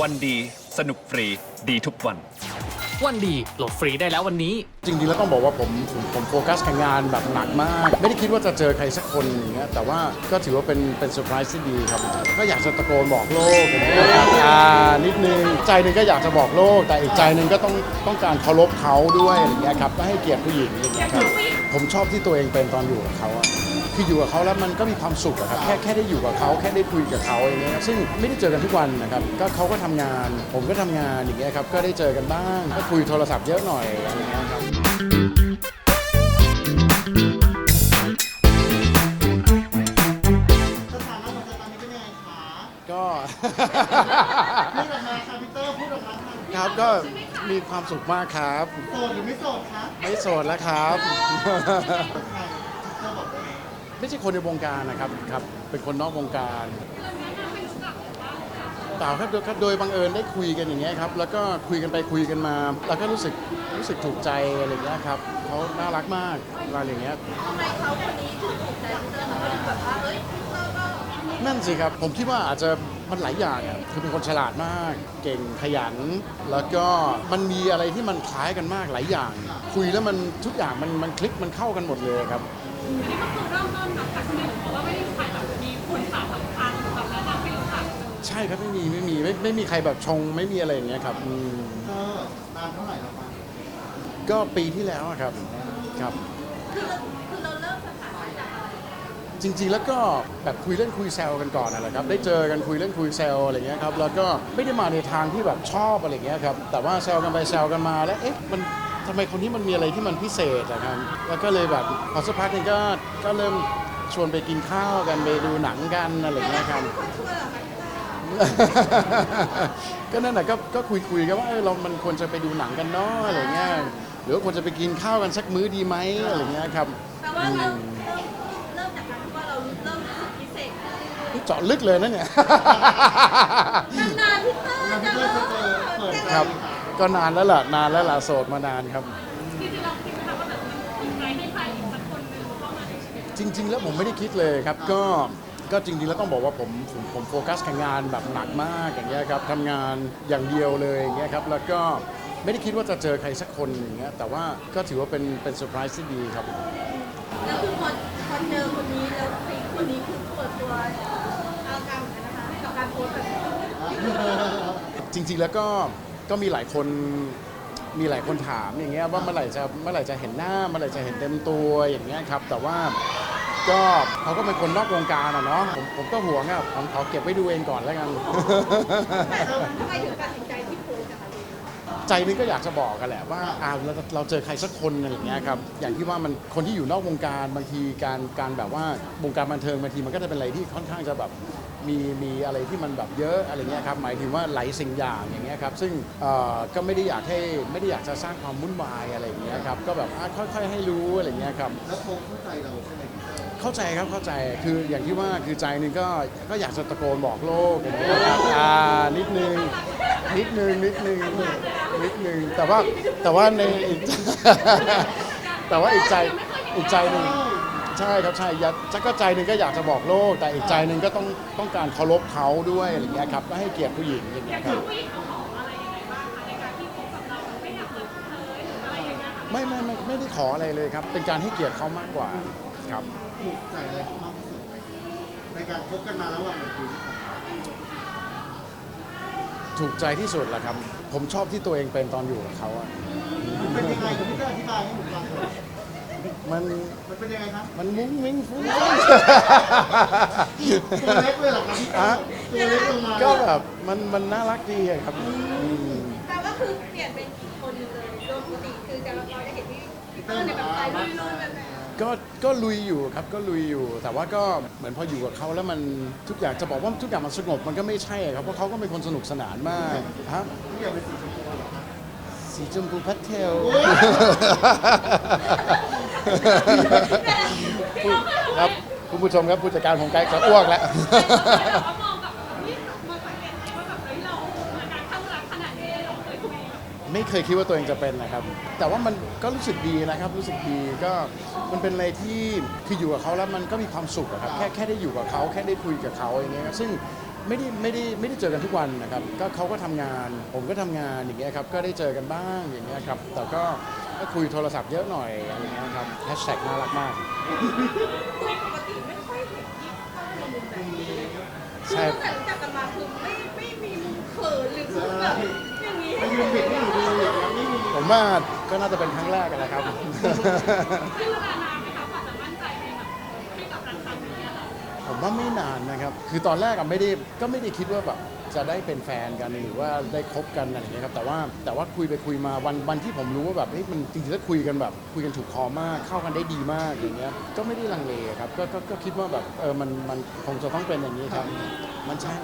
วันดี สนุกฟรี ดีทุกวัน วันดีโหลดฟรีได้แล้ววันนี้ จริงๆแล้วต้องบอกว่าผมผมผมโฟกัสกับงานแบบหนักมาก ไม่ได้คิดว่าจะเจอใครสักคนอย่างเงี้ยแต่ว่าก็ถือว่าเป็นเป็นเซอร์ไพรส์ที่ดีครับ ก็อยากจะตะโกนบอกโลกอย่างเงี้ยครับอ่านิดนึงใจหนึ่งก็อยากจะบอกโลก แต่อีกใจหนึ่งก็ต้องต้องการเคารพเขาด้วยอย่างเงี้ยครับก็ให้เกียรติผู้หญิงอย่างเงี้ยครับผมชอบที่ตัวเองเป็นตอนอยู่กับเขาอะ คืออยู่กับเขาแล้วมันก็มีความสุขอะครับแค่แค่ได้อยู่กับเขาแค่ได้คุยกับเขาอย่างเงี้ยซึ่งไม่ได้เจอกันทุกวันนะครับก็เขาก็ทำงาน ผมก็ทำงานอย่างเงี้ยครับก็ได้เจอกันบ้างก็คุยโทรศัพท์เยอะหน่อยอะไรอย่างเงี้ยครับสถานะของเธอตอนนี้เป็นยังไงคะก็พูดออกมาค่ะพี่เตอร์พูดออกมาค่ะครับก็มีความสุขมากครับ โสดหรือไม่โสดคะไม่โสดแล้วครับ ไม่ใช่คนในวงการนะครับครับ เป็นคนนอกวงการเปล่าครับโดยครับโดยบังเอิญได้คุยกันอย่างเงี้ยครับ แล้วก็คุยกันไปคุยกันมา แล้วก็รู้สึกรู้สึกถูกใจอะไรอย่างเงี้ยครับเขาน่ารักมากอะไรอย่างเงี้ยทำไมเขาคนนี้ถึงถูกใจพี่เตอร์เขาแบบว่าเอ้ยพี่เตอร์ก็นั่นสิครับ ผมคิดว่าอาจจะมันหลายอย่างอะคือเป็นคนฉลาดมาก เก่งขยัน แล้วก็มันมีอะไรที่มันคล้ายกันมากหลายอย่าง คุยแล้วมันทุกอย่างมันมันคลิกมันเข้ากันหมดเลยครับ นี่ก็คือเริ่มต้นแบบจากหนึ่งเพราะว่าไม่ได้มีใครแบบมีคนสาวสำคัญแบบแนะนำให้รู้จักเลยใช่ครับไม่มีไม่มีไม่ไม่มีใครแบบชงไม่มีอะไรอย่างเงี้ยครับอืมเธอนานเท่าไหร่แล้วคะก็ปีที่แล้วอะครับครับ คือเราคือเราเริ่มสถานะจากอะไรจริง ๆ แล้วก็แบบคุยเล่นคุยแซวกันก่อนนั่นแหละครับได้เจอกันคุยเล่นคุยแซวอะไรเงี้ยครับแล้วก็ไม่ได้มาในทางที่แบบชอบอะไรเงี้ยครับแต่ว่าแซวกันไปแซวกันมาแล้วเอ๊ะมัน ทำไมคนนี้มันมีอะไรที่มันพิเศษอะครับ แล้วก็เลยแบบพอสักพักหนึงก็ก็เริ่มชวนไปกินข้าวกันไปดูหนังกันอะไรเงี้ยครับคนช่วยเหรอคะก็นั่นแหละก็ก็คุยคุยกันว่าเออเรามันควรจะไปดูหนังกันเนาะอะไรเงี้ยหรือว่าควรจะไปกินข้าวกันสักมื้อดีไหมอะไรเงี้ยครับแปลว่าเริ่มเริ่มเริ่มจากการที่ว่าเราเริ่มรู้สึกพิเศษนี่เจาะลึกเลยนะเนี่ยนานๆพี่เตอร์แล้วจะพี่เตอเริ่ร์มจะเจอเปิดใจ ครับ ก็นานแล้วล่ะนานแล้วล่ะโสดมานานครับ จริงๆเราคิดไหมคะว่าแบบมันถูกใจให้ใครอีกสักคนหนึ่งเข้ามาในชีวิตจริง ๆ แล้วผมไม่ได้คิดเลยครับ ก็ก็จริงๆแล้วต้องบอกว่าผมผมผมโฟกัสกับงานแบบหนักมากอย่างเงี้ยครับทำงานอย่างเดียวเลยอย่างเงี้ยครับแล้วก็ไม่ได้คิดว่าจะเจอใครสักคนอย่างเงี้ยแต่ว่าก็ถือว่าเป็นเป็นเซอร์ไพรส์ที่ดีครับ แล้วคือพอพอเจอคนนี้แล้วคนนี้คือเปิดตัวเอาการเหมือนกันนะคะกับการโพสต์แบบนี้จริงๆแล้วก็ ก็มีหลายคนมีหลายคนถามอย่างเงี้ยว่าเมื่อไหร่จะเมื่อไหร่จะเห็นหน้าเมื่อไหร่จะเห็นเต็มตัวอย่างเงี้ยครับ แต่ว่าก็เขาก็เป็นคนนอกวงการอะเนาะผมผมก็ห่วงอะผมขอเก็บไว้ดูเองก่อนแล้วกัน ทำไมถึงตัดสินใจที่โพสต์อะคะ ใจนึงก็อยากจะบอกกันแหละว่าอ่าเราเราเจอใครสักคนอะไรอย่างเงี้ยครับอย่างที่ว่ามันคนที่อยู่นอกวงการบางทีการการแบบว่าวงการบันเทิงบางทีมันก็จะเป็นอะไรที่ค่อนข้างจะแบบมีมีอะไรที่มันแบบเยอะอะไรเงี้ยครับหมายถึงว่าหลายสิ่งอย่างอย่างเงี้ยครับซึ่งเอ่อก็ไม่ได้อยากให้ไม่ได้อยากจะสร้างความวุ่นวายอะไรอย่างเงี้ยครับก็แบบอะค่อยๆให้รู้อะไรเงี้ยครับ แล้วโทรเข้าใจเราใช่ไหมพี่เตอร์เข้าใจครับเข้าใจคืออย่างที่ว่าคือใจหนึงก็ก็อยากจะตะโกนบอกโลกอย่างเงี้ยครับอ่านิดนึงนิดนึงนิดนึงนิดนึงแต่ว่าแต่ว่าในอีก แต่ว่าอีกใจอีกใจหนึ่งใช่ครับใช่อยากจะก็ใจหนึ่งก็อยากจะบอกโลก แต่อีกใจหนึ่งก็ต้องต้องการเคารพเขาด้วยอะไรอย่างเงี้ยครับก็ให้เกียรติผู้หญิงอย่างเงี้ยครับ ผู้หญิงเขาขออะไรยังไงบ้างคะในการที่คบกับเราไม่อยากเปิดเผยหรืออะไรอย่างเงี้ยค่ะไม่ไม่ไม่ไม่ได้ขออะไรเลยครับ เป็นการให้เกียรติเขามากกว่าครับถูกใจอะไรมากที่สุดในการคบกันมาระหว่างหนึ่งปีที่ผ่านมา ถูกใจที่สุดแหละครับ ผมชอบที่ตัวเองเป็นตอนอยู่กับเขาอะเป็นยังไงคุณพี่เตอร์อธิบายให้ผมฟังหน่อยมันมันเป็นยังไงครับมันมุ้งมิ้งฟุ้งตัวเล็กเลยเหรอครับพี่เตอร์ตัวเล็กลงมาก็แบบมันมันน่ารักดีอะครับอืมแปลว่าคือเปลี่ยนเป็นอีกคนหนึงเลยโดยปกติคือจะเราจะเห็นพี่พี่เตอร์ในแบบสายลุยๆแบบนั้น ก็ก็ลุยอยู่ครับก็ลุยอยู่ แต่ว่าก็เหมือนพออยู่กับเขาแล้วมันทุกอย่างจะบอกว่าทุกอย่างมันสงบมันก็ไม่ใช่ครับเพราะเขาก็เป็นคนสนุกสนานมากฮะทุกอย่างเป็นสีชมพูเหรอครับสีชมพูพัทเทลครับคุณผู้ชมครับผู้จัดการของไกด์จะอ้วกแล้ว ไม่เคยคิดว่าตัวเองจะเป็นนะครับ แต่ว่ามันก็รู้สึกดีนะครับ รู้สึกดีก็มันเป็นอะไรที่คืออยู่กับเขาแล้วมันก็มีความสุขอะครับแค่แค่ได้อยู่กับเขาแค่ได้คุยกับเขาอย่างเงี้ยครับซึ่งไม่ได้ไม่ได้ไม่ได้เจอกันทุกวันนะครับก็เขาก็ทำงาน ผมก็ทำงานอย่างเงี้ยครับก็ได้เจอกันบ้างอย่างเงี้ยครับแต่ก็ก็คุยโทรศัพท์เยอะหน่อยอะไรเงี้ยครับแฮชแท็กน่ารักมาก โดยปกติไม่ค่อยเห็นที่เข้าในมุมแบบนี้คือใช่ตั้งแต่รู้จักกันมาคือไม่ไม่มีมุมเขินหรือมุมแบบ ผมว่าก็น่าจะเป็นครั้งแรกกันนะครับ ใช้เวลานานไหมคะกว่าจะมั่นใจในแบบให้กับรักครั้งนี้อะค่ะผมว่าไม่นานนะครับ คือตอนแรกอะไม่ได้ก็ไม่ได้คิดว่าแบบจะได้เป็นแฟนกันหรือว่าได้คบกันอะไรอย่างเงี้ยครับ แต่ว่าแต่ว่าคุยไปคุยมาวันวันที่ผมรู้ว่าแบบเฮ้ยมันจริงๆแล้วคุยกันแบบ คุยกันถูกคอมาก เข้ากันได้ดีมากอย่างเงี้ย ก็ไม่ได้ลังเลครับ ก็ก็ก็คิดว่าแบบเออมันมันคงจะต้องเป็นอย่างนี้ครับ มันใช่